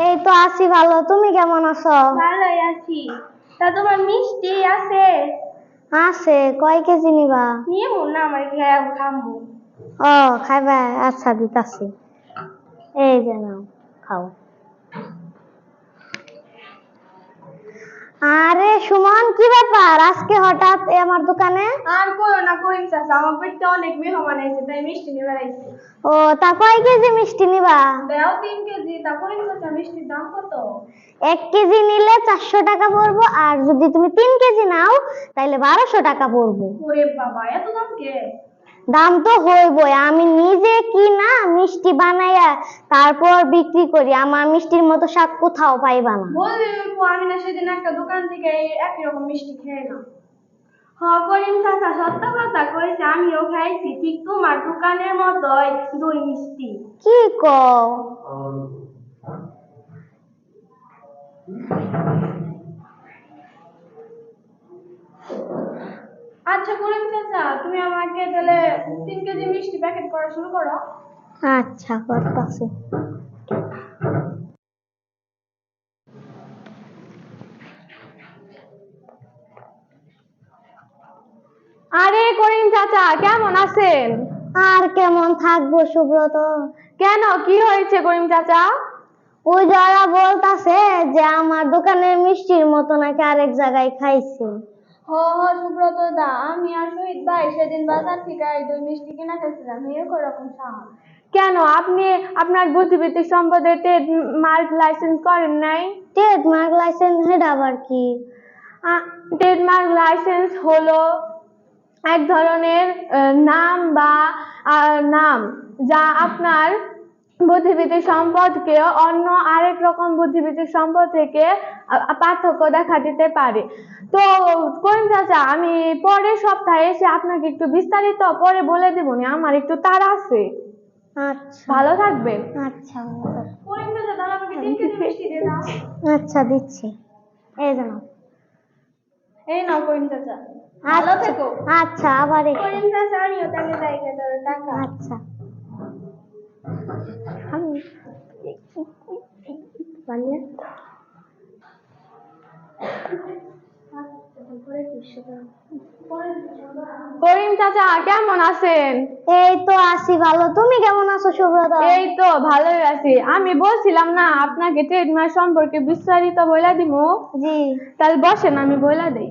এই তো আছি ভালো তুমি কেমন আছো? ভালোই আছি। তা তোমার মিষ্টি আছে? আছে কয় কেজি নিবা? নিয়ে মন না আমার খেয়ে খামু। ও খাইবা আচ্ছা দিতাছি। এই যে নাও খাও। আরে সুমন কি ব্যাপার? আজকে হঠাৎ এ আমার দোকানে? আর করো না করিম চাচা? আমার পেটে অনেক মেহমান আছে তাই মিষ্টি নিয়ে বেড়াইছি ও তা কয় কেজি মিষ্টি নিবা? দেও তিন কেজি তা করিম চাচা মিষ্টির দাম কত? এক কেজি নিলে চারশো টাকা পড়ব আর যদি তুমি তিন কেজি নাও তাহলে বারোশো টাকা পড়ব। ওরে বাবা এত দাম কে? দাম তো হইবই। আমি নিজে কি না মিষ্টি বানাইয়া তারপর বিক্রি করি আমার মিষ্টির মতো স্বাদ কোথাও পাইবা না। আমি না সেদিন একটা দোকান থেকে একই রকম মিষ্টি খেয়ে না হ করিম চাচা সত্য কথা কইছে আমিও খাইছি ঠিক তোমার দোকানের মতোই দই মিষ্টি। কি কও? আচ্ছা করিম চাচা তুমি আমাকে তাহলে তিন কেজি মিষ্টি প্যাকেট করা শুরু করো। আচ্ছা করতাছি। আরে করিম চাচা কেমন আছেন? আর কেমন থাকব সুব্রত? কেন? কি হয়েছে করিম চাচা? ওই যারা বলতাছে যে আমার দোকানের মিষ্টির মতো নাকি আরেক জায়গায় খাইছে। হ হ সুব্রত দা আমি আর শহীদ ভাই সেদিন বাজার থেকে এই দই মিষ্টি কিনা খাইছিলাম এরকম রকম সাহস। কেন? আপনি আপনার বুদ্ধিবৃত্তিক সম্পদের ট্রেড মার্ক লাইসেন্স করেন নাই? ট্রেডমার্ক লাইসেন্স এটা আবার কি? ট্রেডমার্ক লাইসেন্স হলো এক ধরনের নাম বা নাম যা আপনার বুদ্ধিবৃত্তিক সম্পদকে অন্য আরেক রকম বুদ্ধিবৃত্তিক সম্পদ থেকে পার্থক্য দেখা দিতে পারে। তো করিম চাচা আমি পরের সপ্তাহে এসে আপনাকে একটু বিস্তারিত পরে বলে দেবো নি আমার একটু তাড়া আছে। আচ্ছা। ভালো থাকবেন। আচ্ছা আচ্ছা দিচ্ছি। এই জানো এই নাও করিম চাচা। ভালো আচ্ছা থেকো। আচ্ছা আবার। করিম চাচা আমিও তাহলে জায়গা টাকা। আচ্ছা। পারলে করিম চাচা কেমন আছেন? এই তো আছি ভালো। তুমি কেমন আছো সুব্রত? এই তো ভালোই আছি। আমি বলছিলাম না আপনাকে ট্রেডমার্ক সম্পর্কে বিস্তারিত বলে দিব। জি। তাহলে বসেন আমি বলে দিই।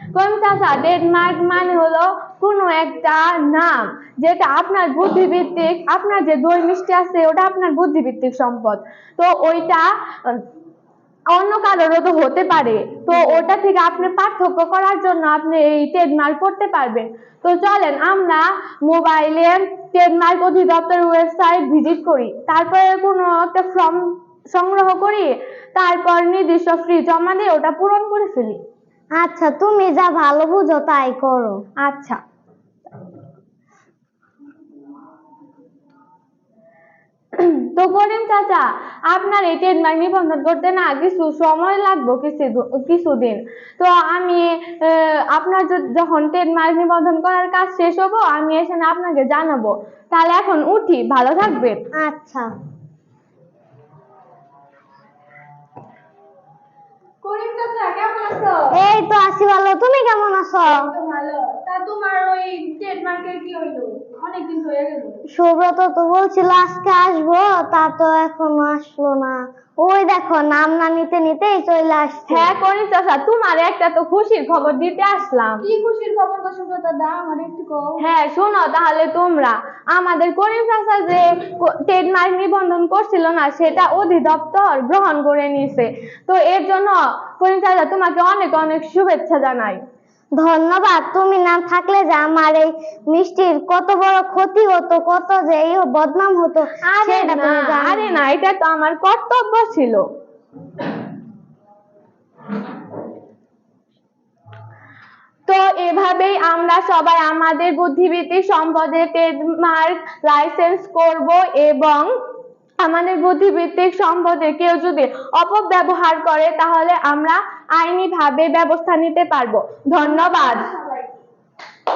করিম চাচা ট্রেডমার্ক মানে হলো কোনো একটা নাম যেটা আপনার বুদ্ধিভিত্তিক আপনার যে দই মিষ্টি আছে ওটা আপনার বুদ্ধিভিত্তিক সম্পদ। তো ওইটা অন্য কারোরও তো হতে পারে। তো ওটা থেকে আপনি পার্থক্য করার জন্য আপনি এই ট্রেডমার্ক করতে পারবেন। তো চলেন আমরা মোবাইলে ট্রেডমার্ক অধিদপ্তর ওয়েবসাইট ভিজিট করি। তারপরে কোনো একটা ফর্ম সংগ্রহ করি। তারপর নির্দিষ্ট ফ্রি জমা দিয়ে ওটা পূরণ করে ফেলি। আচ্ছা তুমি যা ভালো বুঝো তাই করো। আচ্ছা। তো করিম চাচা আপনার এই ট্রেডমার্ক নিবন্ধন করতে না কিছু সময় লাগবে কিছু কিছুদিন। তো আমি আপনার যখন ট্রেডমার্ক নিবন্ধন করার কাজ শেষ হব আমি এসে না আপনাকে জানাব। তাহলে এখন উঠি ভালো থাকবেন। আচ্ছা। করিম চাচা কেমন আছো? এই তো আছি ভালো তুমি কেমন আছো? ওই ট্রেডমার্কের কি হইল? অনেকদিন হয়ে গেল। সুব্রত তো বলছিল আজকে আসব তা তো এখনও আসলো না। ওই দেখো নাম না নিতে নিতেই চলে আসছে। হ্যাঁ করিম চাচা তোমার একটা তো খুশির খবর দিতে আসলাম। কি খুশির খবর গো সুব্রতা দা আমার একটু কও। হ্যাঁ শোনো তাহলে তোমরা। আমাদের করিম চাচা যে ট্রেডমার্ক নিবন্ধন করছিল না সেটা অধিদপ্তর গ্রহণ করে নিয়েছে তো এর জন্য করিম চাচা তোমাকে অনেক অনেক শুভেচ্ছা জানাই। ধন্যবাদ। তুমি না থাকলে যে আমার এই মিষ্টির কত বড় ক্ষতি হতো কত যে এই বদনাম হতো আরে না আরে না এটা তো আমার কর্তব্য ছিল। তো এভাবেই আমরা সবাই আমাদের বুদ্ধিবৃত্তিক সম্পদের ট্রেডমার্ক লাইসেন্স করব এবং আমাদের বুদ্ধিবৃত্তিক সম্পদে কেউ যদি অপব্যবহার করে তাহলে আমরা আইনিভাবে ব্যবস্থা নিতে পারব। ধন্যবাদ।